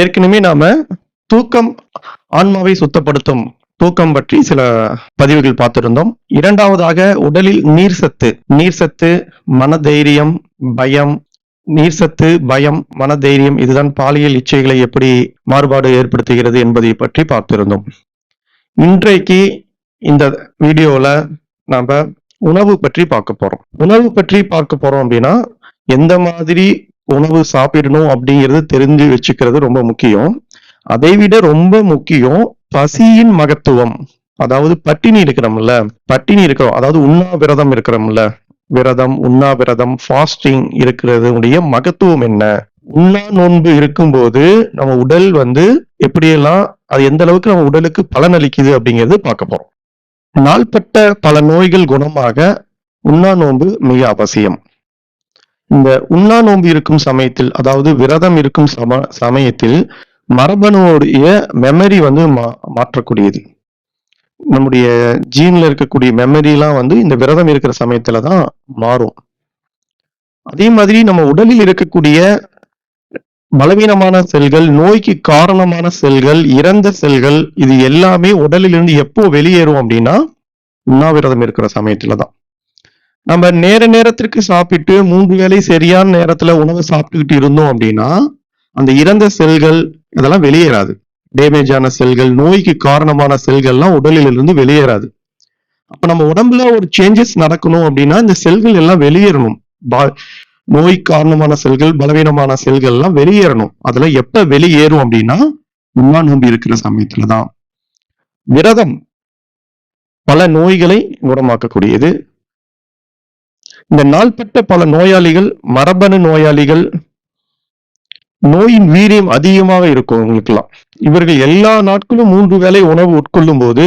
ஏற்கனவே நாம தூக்கம் ஆன்மாவை சுத்தப்படுத்தும் தூக்கம் பற்றி சில பதிவுகள் பார்த்திருந்தோம். இரண்டாவதாக உடலில் நீர் சத்து நீர் சத்து மனதைரியம் பயம் நீர் சத்து பயம் மனதைரியம் இதுதான் பாலியல் இச்சைகளை எப்படி மாறுபாடு ஏற்படுத்துகிறது என்பதை பற்றி பார்த்திருந்தோம். இன்றைக்கு இந்த வீடியோல நாம உணவு பற்றி பார்க்க போறோம். உணவு பற்றி பார்க்க போறோம் அப்படின்னா எந்த மாதிரி உணவு சாப்பிடணும் அப்படிங்கிறது தெரிஞ்சு வச்சுக்கிறது ரொம்ப முக்கியம். அதை விட ரொம்ப முக்கியம் பசியின் மகத்துவம். அதாவது பட்டினி இருக்கிறோம்ல பட்டினி இருக்கிறோம். அதாவது உண்ணாவிரதம் இருக்கிறோம்ல விரதம் உண்ணாவிரதம் ஃபாஸ்டிங் இருக்கிறதுடைய மகத்துவம் என்ன? உண்ணா நோன்பு இருக்கும்போது நம்ம உடல் வந்து எப்படியெல்லாம் அது எந்த அளவுக்கு நம்ம உடலுக்கு பலனளிக்குது அப்படிங்கிறது பார்க்க போறோம். நாள்பட்ட பல நோய்கள் குணமாக உண்ணா நோன்பு மிக அவசியம். இந்த உண்ணா நோன்பு இருக்கும் சமயத்தில் அதாவது விரதம் இருக்கும் சம சமயத்தில் மரபணுவோடைய மெமரி வந்து மா மாற்றக்கூடியது. நம்முடைய ஜீன்ல இருக்கக்கூடிய மெமரிலாம் வந்து இந்த விரதம் இருக்கிற சமயத்துல தான் மாறும். அதே மாதிரி நம்ம உடலில் இருக்கக்கூடிய பலவீனமான செல்கள் நோய்க்கு காரணமான செல்கள் இறந்த செல்கள் இது எல்லாமே உடலிலிருந்து எப்போ வெளியேறும் அப்படின்னா உண்ணாவிரதம் இருக்கிற சமயத்துல தான். நம்ம நேர நேரத்திற்கு சாப்பிட்டு மூன்று வேளை சரியான நேரத்துல உணவு சாப்பிட்டுக்கிட்டு இருந்தோம் அப்படின்னா அந்த இறந்த செல்கள் இதெல்லாம் வெளியேறாது. டேமேஜ் ஆன செல்கள் நோய்க்கு காரணமான செல்கள்லாம் உடலில் இருந்து வெளியேறாது. அப்ப நம்ம உடம்புல ஒரு சேஞ்சஸ் நடக்கணும் அப்படின்னா இந்த செல்கள் எல்லாம் வெளியேறணும். பா- நோய் காரணமான செல்கள் பலவீனமான செல்கள் எல்லாம் வெளியேறணும். அதுல எப்ப வெளியேறும் அப்படின்னா உண்ணா நோம்பி இருக்கிற சமயத்துலதான். விரதம் பல நோய்களை குணமாக்கக்கூடியது. இந்த நாள்பட்ட பல நோயாளிகள் மரபணு நோயாளிகள் நோயின் வீரியம் அதிகமாக இருக்கும் உங்களுக்கெல்லாம் இவர்கள் எல்லா நாட்களும் மூன்று வேளை உணவு உட்கொள்ளும் போது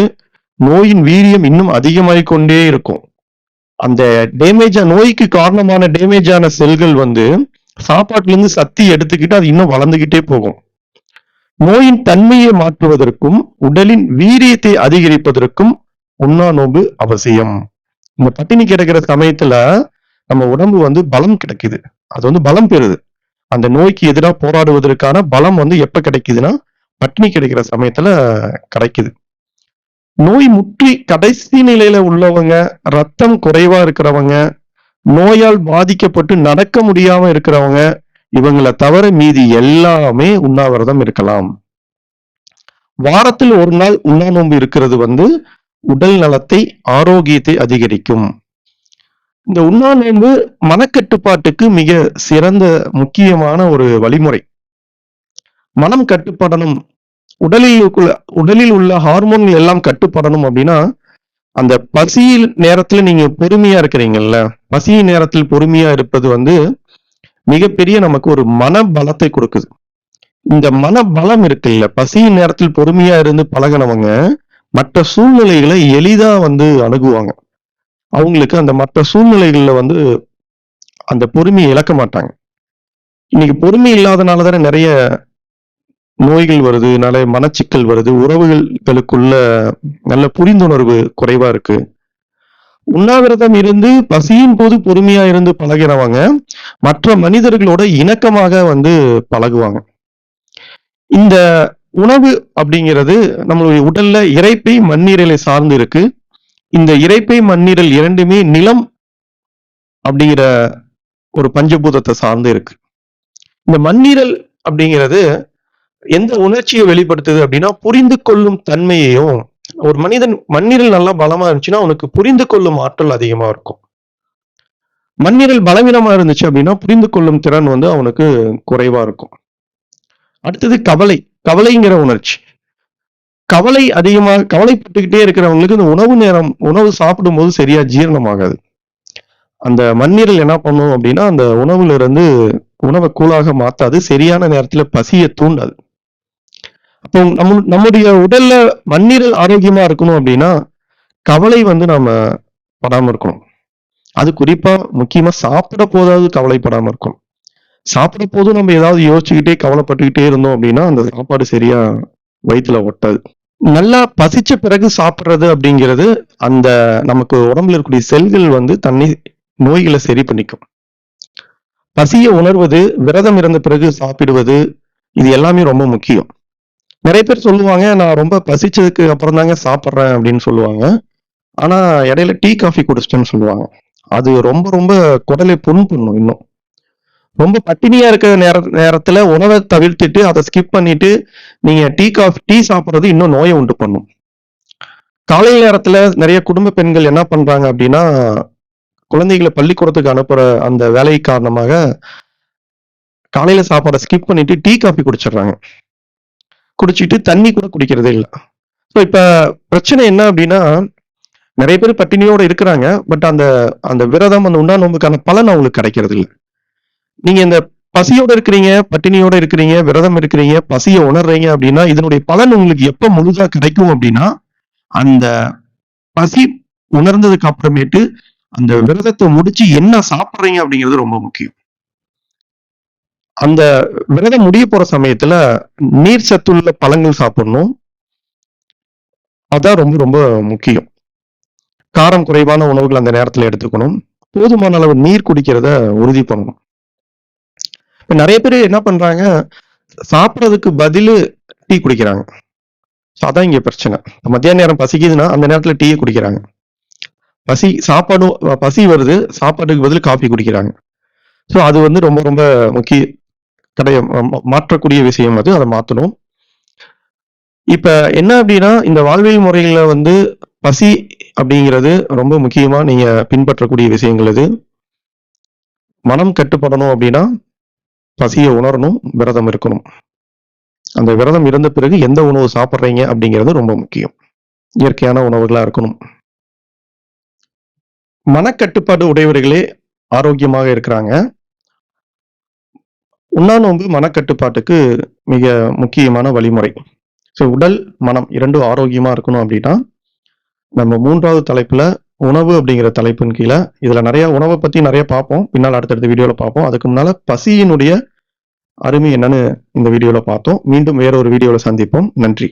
நோயின் வீரியம் இன்னும் அதிகமாகிக் கொண்டே இருக்கும். அந்த டேமேஜ் நோய்க்கு காரணமான டேமேஜ் ஆன செல்கள் வந்து சாப்பாட்டுல இருந்து சக்தி எடுத்துக்கிட்டு அது இன்னும் வளர்ந்துகிட்டே போகும். நோயின் தன்மையை மாற்றுவதற்கும் உடலின் வீரியத்தை அதிகரிப்பதற்கும் உண்ணா நோன்பு அவசியம். இந்த பட்டினி கிடக்கிற சமயத்துல நம்ம உடம்பு வந்து பலம் கிடைக்குது. அது வந்து பலம் பெறுது. அந்த நோய்க்கு எதிராக போராடுவதற்கான பலம் வந்து எப்ப கிடைக்குதுன்னா பட்டினி கிடைக்கிற சமயத்துல கிடைக்குது. நோய் முற்றி கடைசி நிலையில உள்ளவங்க ரத்தம் குறைவா இருக்கிறவங்க நோயால் பாதிக்கப்பட்டு நடக்க முடியாம இருக்கிறவங்க இவங்களை தவிர மீதி எல்லாமே உண்ணாவிரதம் இருக்கலாம். வாரத்தில் ஒரு நாள் உண்ணா நோன்பு இருக்கிறது வந்து உடல் நலத்தை ஆரோக்கியத்தை அதிகரிக்கும். இந்த உண்ணா மனக்கட்டுப்பாட்டுக்கு மிக சிறந்த முக்கியமான ஒரு வழிமுறை. மனம் கட்டுப்படணும். உடலில் உடலில் உள்ள ஹார்மோன்கள் எல்லாம் கட்டுப்படணும் அப்படின்னா அந்த பசியில் நேரத்துல நீங்க பொறுமையா இருக்கிறீங்கல்ல பசி நேரத்தில் பொறுமையா இருப்பது வந்து மிகப்பெரிய நமக்கு ஒரு மன பலத்தை கொடுக்குது. இந்த மன பலம் இருக்குல்ல பசி நேரத்தில் பொறுமையா இருந்து பழகினவங்க மற்ற சூழ்நிலைகளை எளிதா வந்து அணுகுவாங்க. அவங்களுக்கு அந்த மற்ற சூழ்நிலைகள்ல வந்து அந்த பொறுமையை இழக்க மாட்டாங்க. இன்னைக்கு பொறுமை இல்லாதனால தானே நிறைய நோய்கள் வருது நிறைய மனச்சிக்கல் வருது உறவுகளுக்குள்ள நல்ல புரிந்துணர்வு குறைவா இருக்கு. உண்ணாவிரதம் இருந்து பசியின் போது பொறுமையா இருந்து பழகிறவங்க மற்ற மனிதர்களோட இணக்கமாக வந்து பழகுவாங்க. இந்த உணவு அப்படிங்கிறது நம்மளுடைய உடல்ல இறைப்பை மண்ணீரலை சார்ந்து இருக்கு. இந்த இறைப்பை மண்ணீரல் இரண்டுமே நிலம் அப்படிங்கிற ஒரு பஞ்சபூதத்தை சார்ந்து இருக்கு. இந்த மண்ணீரல் அப்படிங்கிறது எந்த உணர்ச்சியை வெளிப்படுத்துது அப்படின்னா புரிந்து கொள்ளும் தன்மையையும் ஒரு மனிதன் மண்ணீரல் நல்லா பலமா இருந்துச்சுன்னா அவனுக்கு புரிந்து கொள்ளும் ஆற்றல் அதிகமா இருக்கும். மண்ணீரல் பலவீனமா இருந்துச்சு அப்படின்னா புரிந்து கொள்ளும் திறன் வந்து அவனுக்கு குறைவா இருக்கும். அடுத்தது கவலை கவலைங்கிற உணர்ச்சி. கவலை அதிகமாக கவலைப்பட்டுக்கிட்டே இருக்கிறவங்களுக்கு இந்த உணவு நேரம் உணவு சாப்பிடும்போது சரியா ஜீரணமாகாது. அந்த மண்ணீரல் என்ன பண்ணும் அப்படின்னா அந்த உணவுல இருந்து உணவை கூழாக மாத்தாது சரியான நேரத்துல பசியை தூண்டாது. அப்போ நம்ம நம்முடைய உடல்ல மண்ணீரல் ஆரோக்கியமா இருக்கணும் அப்படின்னா கவலை வந்து நாம படாம இருக்கணும். அது குறிப்பா முக்கியமா சாப்பிட போதாவது கவலைப்படாம இருக்கணும். சாப்பிட போதும் நம்ம ஏதாவது யோசிச்சுக்கிட்டே கவலைப்பட்டுக்கிட்டே இருந்தோம் அப்படின்னா அந்த சாப்பாடு சரியா வயிற்றுல ஒட்டாது. நல்லா பசிச்ச பிறகு சாப்பிட்றது அப்படிங்கிறது அந்த நமக்கு உடம்புல இருக்கக்கூடிய செல்கள் வந்து தன்னை நோய்களை சரி பண்ணிக்கும். பசியை உணர்வது விரதம் இருந்த பிறகு சாப்பிடுவது இது எல்லாமே ரொம்ப முக்கியம். நிறைய பேர் சொல்லுவாங்க நான் ரொம்ப பசிச்சதுக்கு அப்புறம் தாங்க சாப்பிட்றேன் அப்படின்னு சொல்லுவாங்க. ஆனா இடையில டீ காஃபி குடிச்சிட்டேன்னு சொல்லுவாங்க. அது ரொம்ப ரொம்ப குடலை புண் பண்ணும் இன்னும். ரொம்ப பட்டினியா இருக்கிற நேர நேரத்துல உணவை தவிர்த்துட்டு அதை ஸ்கிப் பண்ணிட்டு நீங்க டீ காஃபி டீ சாப்பிட்றது இன்னும் நோயை உண்டு பண்ணும். காலை நேரத்துல நிறைய குடும்ப பெண்கள் என்ன பண்றாங்க அப்படின்னா குழந்தைகளை பள்ளிக்கூடத்துக்கு அனுப்புற அந்த வேலை காரணமாக காலையில சாப்பாடை ஸ்கிப் பண்ணிட்டு டீ காஃபி குடிச்சிடுறாங்க. குடிச்சிட்டு தண்ணி கூட குடிக்கிறதே இல்லை. ஸோ இப்ப பிரச்சனை என்ன அப்படின்னா நிறைய பேர் பட்டினியோட இருக்கிறாங்க பட் அந்த அந்த விரதம் அந்த உண்டான நோம்புக்கான பலன் அவங்களுக்கு கிடைக்கிறது இல்லை நீங்க இந்த பசியோட இருக்கிறீங்க பட்டினியோட இருக்கிறீங்க விரதம் இருக்கிறீங்க பசியை உணர்றீங்க அப்படின்னா இதனுடைய பலன் உங்களுக்கு எப்ப முழுதா கிடைக்கும் அப்படின்னா அந்த பசி உணர்ந்ததுக்கு அப்புறமேட்டு அந்த விரதத்தை முடிச்சு என்ன சாப்பிட்றீங்க அப்படிங்கிறது ரொம்ப முக்கியம். அந்த விரதம் முடிய போற சமயத்துல நீர் சத்துள்ள பழங்கள் சாப்பிடணும். அதான் ரொம்ப ரொம்ப முக்கியம். காரம் குறைவான உணவுகள் அந்த நேரத்துல எடுத்துக்கணும். போதுமான அளவு நீர் குடிக்கிறத உறுதி பண்ணணும். இப்போ நிறைய பேர் என்ன பண்றாங்க சாப்பிட்றதுக்கு பதில் டீ குடிக்கிறாங்க. ஸோ அதான் இங்கே பிரச்சனை. மத்தியான நேரம் பசிக்குதுன்னா அந்த நேரத்தில் டீயை குடிக்கிறாங்க. பசி சாப்பாடும் பசி வருது சாப்பாட்டுக்கு பதில் காஃபி குடிக்கிறாங்க. ஸோ அது வந்து ரொம்ப ரொம்ப முக்கிய கிடைய மா- மாற்றக்கூடிய விஷயம் அது அதை மாற்றணும் இப்போ என்ன அப்படின்னா இந்த வாழ்வியல் முறைகளில் வந்து பசி அப்படிங்கிறது ரொம்ப முக்கியமாக நீங்கள் பின்பற்றக்கூடிய விஷயங்கள் அது. மனம் கட்டுப்படணும் அப்படின்னா பசியை உணரணும் விரதம் இருக்கணும். அந்த விரதம் இருந்த பிறகு எந்த உணவு சாப்பிட்றீங்க அப்படிங்கிறது ரொம்ப முக்கியம். இயற்கையான உணவுகளாக இருக்கணும். மனக்கட்டுப்பாடு உடையவர்களே ஆரோக்கியமாக இருக்கிறாங்க. உண்ணாநோன்பு மனக்கட்டுப்பாட்டுக்கு மிக முக்கியமான வழிமுறை. ஸோ உடல் மனம் இரண்டும் ஆரோக்கியமாக இருக்கணும் அப்படின்னா நம்ம மூன்றாவது தலைப்பில் உணவு அப்படிங்கிற தலைப்பின் கீழே இதில் நிறைய உணவை பற்றி நிறைய பார்ப்போம். பின்னால் அடுத்தடுத்த வீடியோவில் பார்ப்போம். அதுக்கு முன்னால் பசியினுடைய அருமை என்னன்னு இந்த வீடியோவில் பார்த்தோம். மீண்டும் வேற ஒரு வீடியோவில் சந்திப்போம். நன்றி.